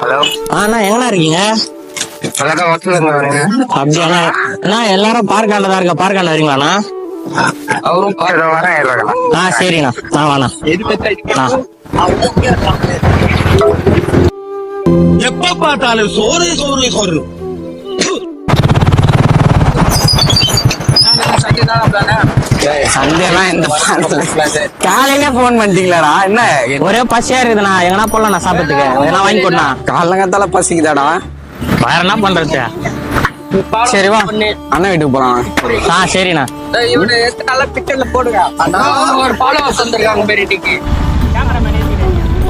Hello ஆண்ணா எங்கண்ணா இருக்கீங்க? அதான் ஹோட்டல்ல இருந்து அப்படியாண்ணா. அண்ணா எல்லாரும் பார்க்காண்ட தான் இருக்க. பார்க்காண்ட வரீங்களாண்ணா? அவரும் வரேன் ஆ சரிண்ணா. ஆ வாண்ணா. எப்ப பார்த்தாலும் சோறு சோறு சோறு. சண்டேலாம் இந்த காலையில போன் பண்ணிட்டீங்களாடா என்ன? ஒரே பசியா இருக்குதுண்ணா. எங்கனா போலாம் நான் சாப்பிட்டுக்கு. எதனா வாங்கி கொடுண்ணா. காலங்கத்தால பசிக்குதாடா? வேற என்ன பண்றது? சரி வா. அண்ணன் வீட்டுக்கு போலாம். ஆ சரிண்ணா. ஒரு ஃபாலோவர்ஸ் வந்திருக்காங்க பெரியட்டிக்கு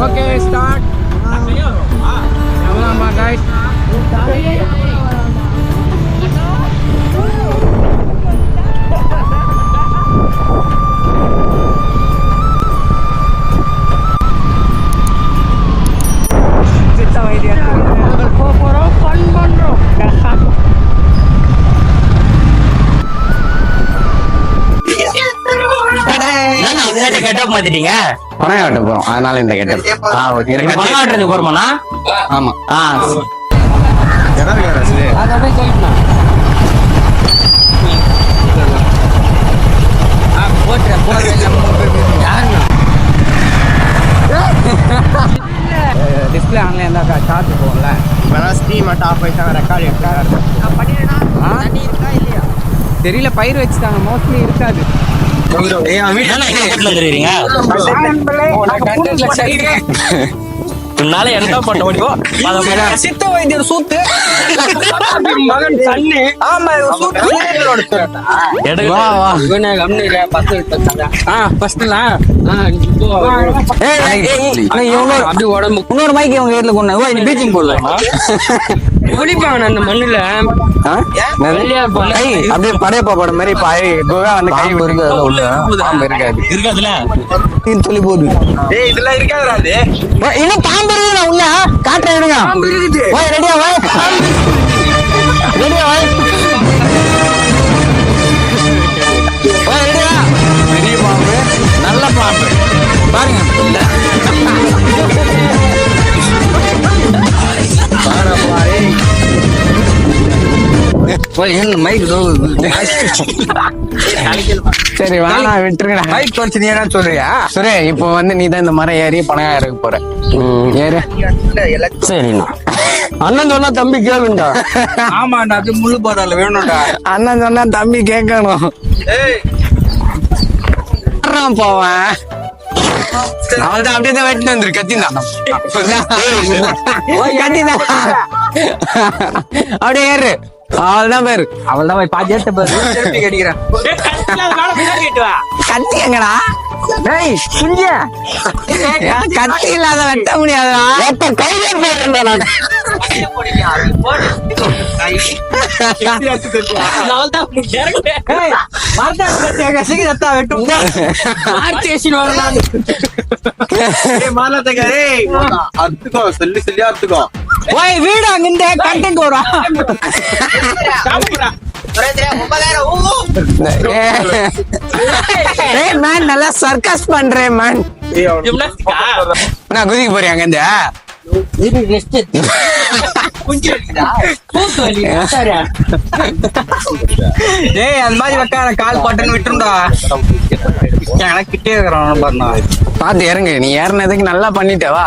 ஓகே ஸ்டார்ட் ஆமா guys. கெட்டப் மாத்திட்டீங்க பணம் வெட்ட போறோம். அதனால இந்த ஓகே. பணம் காட்டுறதுக்கு போறோமாண்ணா ஆமா. ஆ. டிஸ்பிளே ஆன்லைன் சார்ஜ் போகும்ல இப்பதான் மட்டும் ஆஃப் ஆயிட்டாங்க ரெக்கார்ட் எடுத்துக்காரு தெரியல பயிர் வச்சுட்டாங்க. மோஸ்ட்லி இருக்காது. வந்துருக்கீங்க உன்னால என்ன பண்ண முடியும்? அதை. சித்த வைத்தியர் சூத்து. மகன் தண்ணி. ஆமா உடம்பு. இன்னொரு மைக் இவங்க வீட்டுல கொண்டு நீ பீச்சிங் போடல அந்த மண்ணுல. அப்படியே படையப்பா படம் மாதிரி குகா வந்து கை அதுல உள்ள. இருக்காது. இருக்காதுல்ல தீன்னு சொல்லி போகுது இதெல்லாம் இன்னும் பாம்பு உள்ள. காட்டுறேன் ரெடியா வா ரெடியா வா வா பெரிய பாம்பு நல்ல பாம்பு. பாருங்க. சரி வேணா விட்டுருங்கடா மைக் என்ன சொல்றியா? சுரே இப்போ வந்து நீ தான் இந்த மரம் ஏறி பணம் போற. ஏறு. சரிண்ணா. அண்ணன் சொன்னா தம்பி கேளுண்டா. ஆமாண்டா அது முள்ளு போதால வேணும்டா. அண்ணன் சொன்னா தம்பி கேட்கணும். போவன் அவள்தான் அப்படியே தான் வெட்டிட்டு வந்துரு கத்திதான். கத்திதான். அப்படியே ஏறு. அவள்தான் பேரு. போய் ஏத்த பேரு. திருப்பி கடிக்கிறேன் கத்தி எங்கடா டேய் குஞ்ச. கத்தி இல்லாத வெட்ட முடியாதா வெட்ட கையில போயிருந்தா நான். வெட்டும். அத்துக்கோ சொல்லி சொல்லி அத்துக்கோ ஓய், வீடு அங்கிருந்து content வரும். ஏய், man, நல்லா circus பண்றேன், man. என்ன, குதிக்க போறியா அங்கிருந்து? டேய் அந்த மாதிரி கால் பட்டன் விட்டுருண்டா எனக்கு கிட்டே இருக்கிறான் பாருண்ணா. பாத்து இறங்கு. நீ ஏறினதுக்கு நல்லா பண்ணிட்ட வா.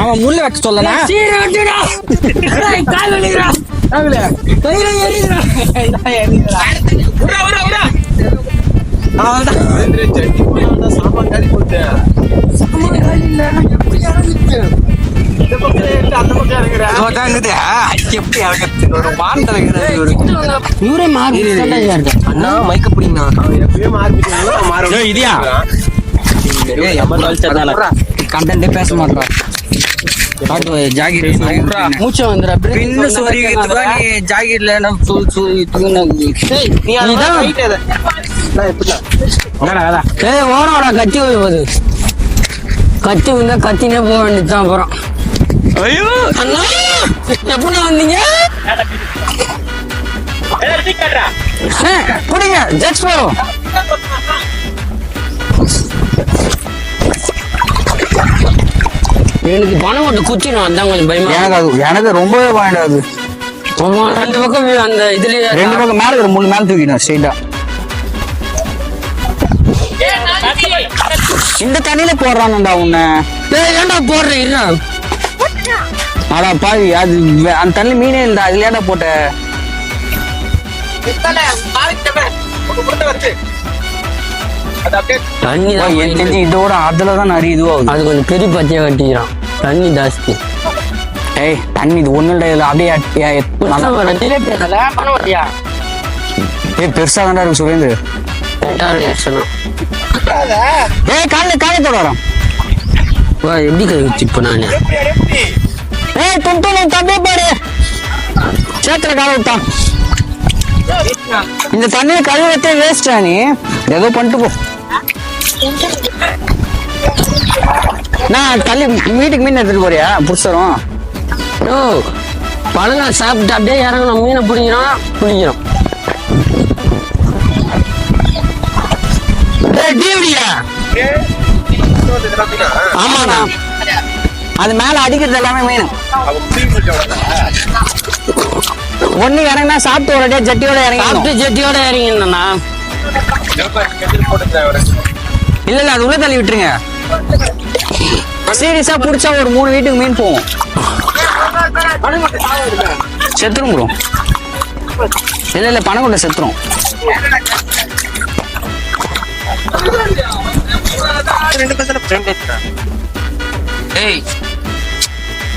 அவன் முள்ள வைக்க சொல்லனா? எப்படி இறங்குறது? ஒரு மாந்தம் இருக்கிறது ஒரு அண்ணா மைக்க பிடிங்கண்ணா இதியா கண்டே பேச மாட்டோம் ஜாகிர் மூச்சை பின்னு சொருகிறதுக்கு நீ ஜாகிர்ல நம்ம ஏய் ஓடா கத்தி போகுது கத்தி வந்தா கத்தினே போக வேண்டியதுதான் அப்புறம். ஐயோ! அண்ணா எப்படி வந்தீங்க? பிடிங்க ஜட்ஸ் போறோம் எனக்கு பணம் போட்டு குத்திடும் அதான் கொஞ்சம் பயமா எனக்கு அது எனக்கு ரொம்பவே பாயிண்ட் ஆகுது ஆமா ரெண்டு பக்கம் அந்த இதுலயே ரெண்டு பக்கம் மேல இருக்கிற மூணு மேல தூக்கிடும் ஸ்ட்ரெயிட்டா இந்த தண்ணியில போடுறானுடா உன்னை. ஏன்டா போடுற அடா பாவி அது அந்த தண்ணி மீனே இல்லடா அதுல ஏன்டா போட்ட. தண்ணி தான் எனக்கு தெரிஞ்சு இதோட அதுல தான் நிறைய இதுவாகுது. அது கொஞ்சம் பெரிய பச்சையா கட்டிக்கிறான். தண்ணி ஜாஸ்தி. ஏய் தண்ணி இது ஒண்ணு இல்ல இதுல அப்படியே ஏய் பெருசா தான்டா இருக்கு சுரேந்து ஏய் காலைல காயத்தோட வரோம். வா எப்படி கை வச்சு இப்போ நானு? ஏய் துண்டு தம்பி பாரு. சேத்துல கால விட்டான். இந்த தண்ணியை கழுவத்தே வேஸ்டா நீ ஏதோ பண்ணிட்டு போ. நான் தள்ளி வீட்டுக்கு மீன் எடுத்துட்டு போறியா? புடிச்சிடும் ஓ பழங்கள் சாப்பிட்டு அப்படியே இறங்கணும். மீனை பிடிக்கிறோம் பிடிக்கிறோம். ஆமாண்ணா. அது மேல அடிக்கிறது எல்லாமே மீன் ஒண்ணு இறங்கினா சாப்பிட்டு ஒரு ஜட்டியோட இறங்கி சாப்பிட்டு ஜெட்டியோட இறங்கினா இல்ல இல்ல அது உள்ள தள்ளி விட்டுருங்க. சீரியஸா புடிச்சா ஒரு மூணு வீட்டுக்கு மீன் போகும் செத்துரும் ப்ரோ இல்ல இல்ல பணம் கொண்ட செத்துரும். ஏய்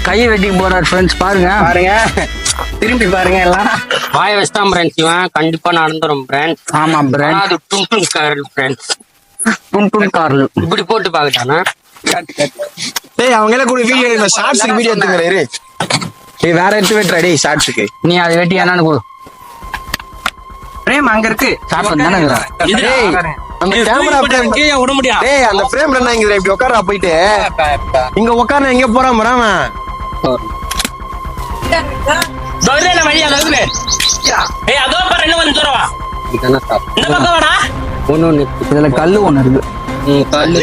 கையை வெட்டி போறார் ஃப்ரெண்ட்ஸ் பாருங்க. பாருங்க. திரும்பி பாருங்க எல்லாம். வாய வச்சுதான் ஃப்ரெண்ட்ஸ் இவன் கண்டிப்பா நடந்துரும் ஃப்ரெண்ட்ஸ் ஆமா ஆனா பிராண்ட் அது டும் டும் காரல் ஃப்ரெண்ட்ஸ் டும் டும் கார்ல இப்படி போட்டு பாக்கட்டானா டேய் அவங்க எல்லாம் கூட வீடியோ ஷார்ட்ஸ்க்கு வீடியோ எடுத்துங்க இரு. டேய் வேற எடுத்து வெட்டுறா டேய் ஷார்ட்ஸ்க்கு நீ அதை வெட்டி என்னன்னு கொடு. பிரேம் அங்க இருக்கு. சாப்பிட்டு தானே. டேய் அந்த கேமரா பிரேம் கீழே விட முடியாது டேய் அந்த பிரேம் என்ன இங்க இப்படி உட்காரா போயிட்டு. இங்க உட்கார எங்க போறான் மராம சொல்றேன் வழி அதாவது ஏய் அதோ பாரு இன்னும் கொஞ்சம் தூரம் வா. இந்த பக்கம் வாடா. ஒண்ணு ஒண்ணு இதுல கல்லு ஒண்ணு இருக்கு. உம் கல்லு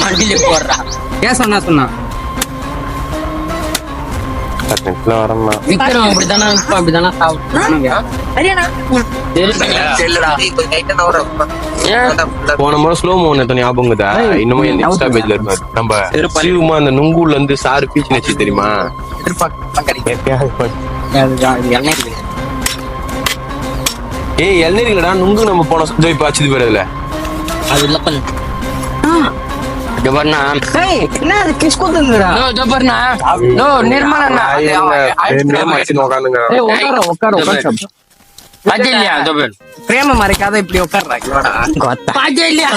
மண்டியில போடுறா. ஏன் சொன்னா சொன்னா? வரமா விக்ரம் அப்படித்தானே இப்ப அப்படித்தானே சாப்பிடுறானுங்க போன முறை ஸ்லோ மோன் எடுத்த ஞாபகம் இருக்குதா? இன்னமும் என் இன்ஸ்டா பேஜ்ல இருக்கும் நம்ம சிவமா அந்த நுங்கூர்ல இருந்து சாரு பீச் நச்சு தெரியுமா? ஏய் இளநீர்களடா நுங்கு நம்ம போன இப்ப ஆச்சு பேர் அதுல. அது இல்ல கொஞ்சம் இங்க பாருண்ணா. ஏய் என்ன அது? கிஸ் குத்துங்கடா நோ இங்க பாருண்ணா. நோ நிர்மலண்ணா. உட்காந்துங்க ஏய் உட்கார உட்கார உட்கார பிரேம மறைக்காத இப்படி உட்கார்றா அது இல்லையா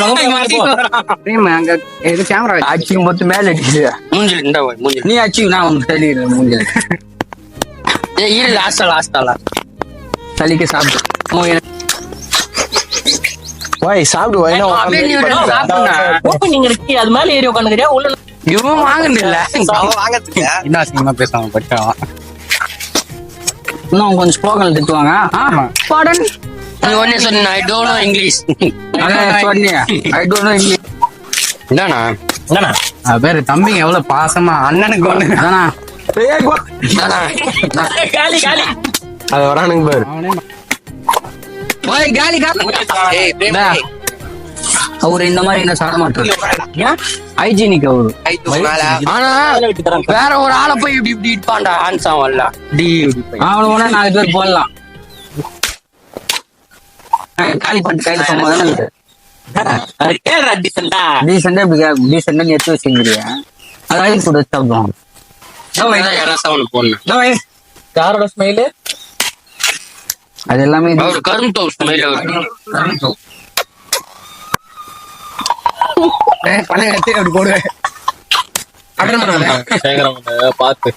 பிரேம் அங்க இது கேமரா அச்சி மொத்தம் மேல அடிக்குது மூஞ்சில் இந்த மூஞ்சில் நீ அச்சி நான் உனக்கு தெரியுது மூஞ்சில ஏய் இரு லாஸ்டா லாஸ்டாலா சளிக்கு வாய் சாப்பிடு வாய் இருக்கு அது மேல ஏறி உட்காந்துக்கிறியா உள்ள இவன் வாங்குறது இல்ல என்ன பேசுவாங்க பட்டாவா இன்னும் கொஞ்சம் ஸ்போக்கன் திட்டுவாங்க பாடன் நீ ஒன்னே சொன்ன ஐ டோன்ட் நோ இங்கிலீஷ் சொன்னியா ஐ டோன்ட் நோ இங்கிலீஷ் இந்தாண்ணா. என்னண்ணா பேரு தம்பிங்க எவ்வளவு பாசமா அண்ணனுக்கு ஒண்ணு. காலி காலி. அது வரானுங்க பாரு. ஓய் காலி காலி. அவரு இந்த மாதிரி என்ன சாட மாட்டாரு. ஹைஜீனிக் அவரு. ஆனா வேற ஒரு ஆளை போய் இப்படி இப்படி இட்பான்டா ஆன்சா வரல டி. அவனு ஒண்ணா நாலு பேர் போடலாம். காலி பண்ணிட்டு கையில டீசெண்டா இப்படி டீசெண்டா நீ எடுத்து வச்சுங்கிறியா அது அழுத்தி போட்டு வச்சு சாப்பிடுவாங்க அதான் யாராவது அவனுக்கு போடணும். யாரோட ஸ்மைலு அது எல்லாமே கரும்பு ஸ்மெயில் அவர் பழைய எடுத்து அப்படி போடுவேன் பார்த்து.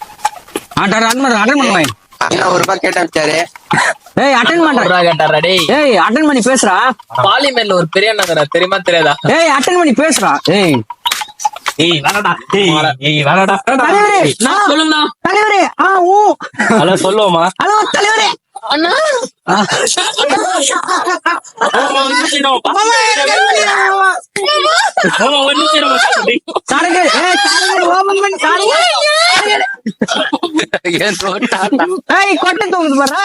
ஆட்டாரு அட்டன் பண்ணு அட்டன் பண்ணுவேன் ஒரு ரூபாய் கேட்டாச்சாரு ஏய் அட்டன் பண்ற கேட்டாரா டேய். ஏய் அட்டன் பண்ணி பேசுறா. பாலிமேர்ல ஒரு பெரிய அண்ணன் தெரியுமா தெரியாதா? ஏய் அட்டன் பண்ணி பேசுறா. ஏய். ஏய் வரடா ஏய் ஏய் வரடா தலைவரே நான் சொல்லுங்க தலைவரே ஆ சொல்லுவோமா ஹலோ தலைவரே. அண்ணா கொட்டை தூக்குது பாரா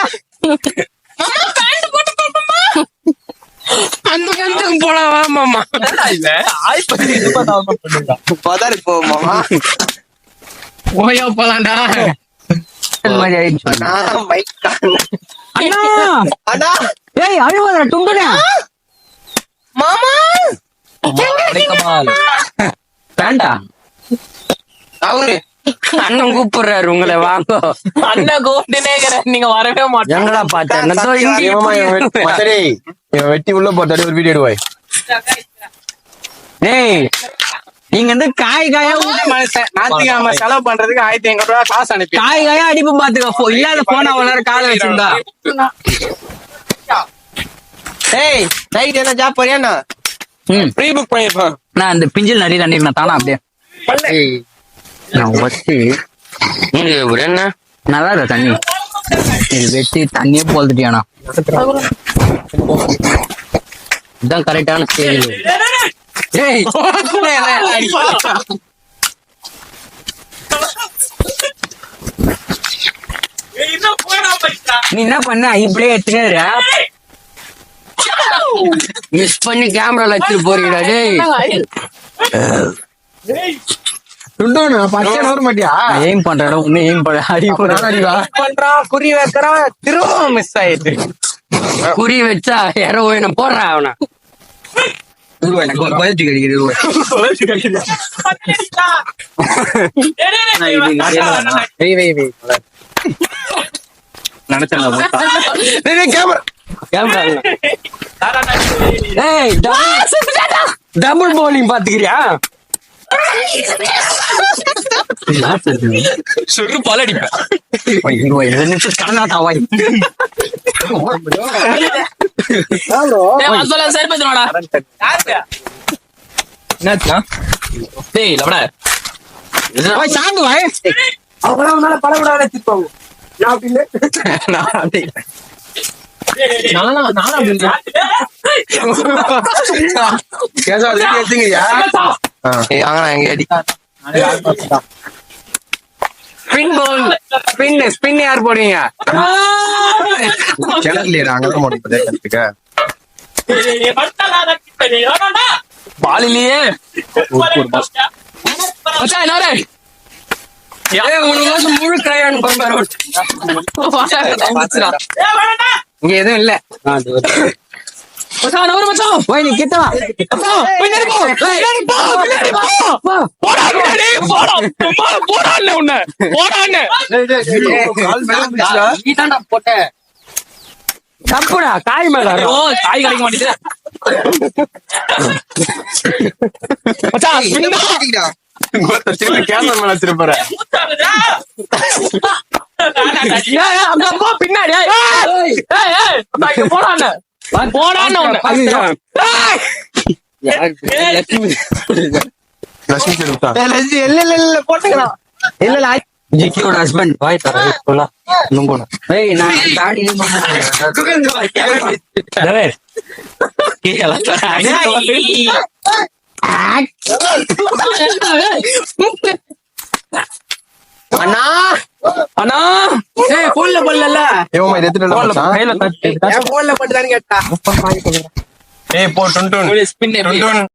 அந்த கண்டுக்கு போலாவா மாமா பதாரி போ மாமா ஓயா போலாம்டா இந்த மாதிரி ஆயிடுச்சு. நான் மைக் அண்ணா அண்ணா ஏய் அழுவாத துண்டுனே வேண்டா அவரு அண்ணன் கூப்பிடுறாரு உங்களை வாங்க அண்ணன் கூப்பிட்டுனே இருக்கிறேன். நீங்க வரவே மாட்டீங்க எங்கடா பார்த்தேன் வெட்டி உள்ள போட்டாடி ஒரு வீடியோ எடுவாய் ஏய் நீங்க வந்து காய் காயா மனுஷன் ஞாயிற்றுக்கிழமை செலவு பண்றதுக்கு ஆயிரத்தி ஐநூறு ரூபாய் காசு அனுப்பி. காய் காயா அடிப்பு பாத்துக்க. இல்லாத போன அவ்வளவு நேரம் காலை வச்சிருந்தா. ஏய் நைட் என்ன ஜாப் போறியாண்ணா ம். ப்ரீ புக் பண்ணிருப்பேன் நான் இந்த பிஞ்சில் நிறைய தண்ணி நான் தானா அப்படியே? நான் வச்சு என்ன? நல்லா இருக்கா தண்ணி? இது வெட்டி தண்ணியே போல்துட்டியானா இதுதான் கரெக்டான ஸ்டேஜ் ஏய். நீ என்ன பண்ண இப்படியே எடுத்துக்கிற மிஸ் பண்ணி கேமரால வச்சுட்டு போறீங்கடா டேய். எய்ம் பண்றேன். ஒண்ணு எய்ம் பண்ற அடி பண்றான் குறி திரும்பவும் மிஸ் ஆயிடுது குறி வச்சா ஹெரோயின போடுறான் அவனை. டேய், டேய், அண்ணா, வெய் வெய் வெய் கேமரா கேமரா அண்ணா, அண்ணா. ஏய் டபுள் பவுலிங் பாத்துக்கிறியா சுரு பால் அடிப்பேன் டேய், மசாலா சரி பண்ணுவாடா. யாருக்கு? என்னாச்சுன்னா டேய், லவடா. சாந்து வாய் டேய், டேய், டேய். நானா நானா அப்படின்னு கேசவா லேடி எடுத்துங்கயா ஏய் அங்க எங்க அடி. ஸ்பின் பவுல் ஸ்பின் ஸ்பின் யார் போடுவீங்க கிணறுல அங்கதான். பாலிலேயே. முழு. இங்க எதுவும் இல்ல. மச்சான் நவரு மச்சான் போய் நீ கிட்ட வா பின்னாடி போ பின்னாடி போ பின்னாடி போ போடா பின்னாடி போடா சும்மா போடான்னு உன்னை போடான்னு நீ தான்டா போட்ட தப்புடா காய் மேல ஓ, காய் கிடைக்க மாட்டேங்குது. மச்சான் பின்னா திருப்பி கேமரா மேல பின்னாடி ஏய், ஜிக்கியோட ஹஸ்பண்ட் வாய் தர ஏய் நான் தாடி அண்ணா! அண்ணா! ஏய் போன்ல போடல இவன் இது வரல மச்சான். கையில தட்டு என் போன்ல போட்டுதான்னு கேட்டா ஏய் போ டுன் டுன். ஸ்பின் டுன் டுன்.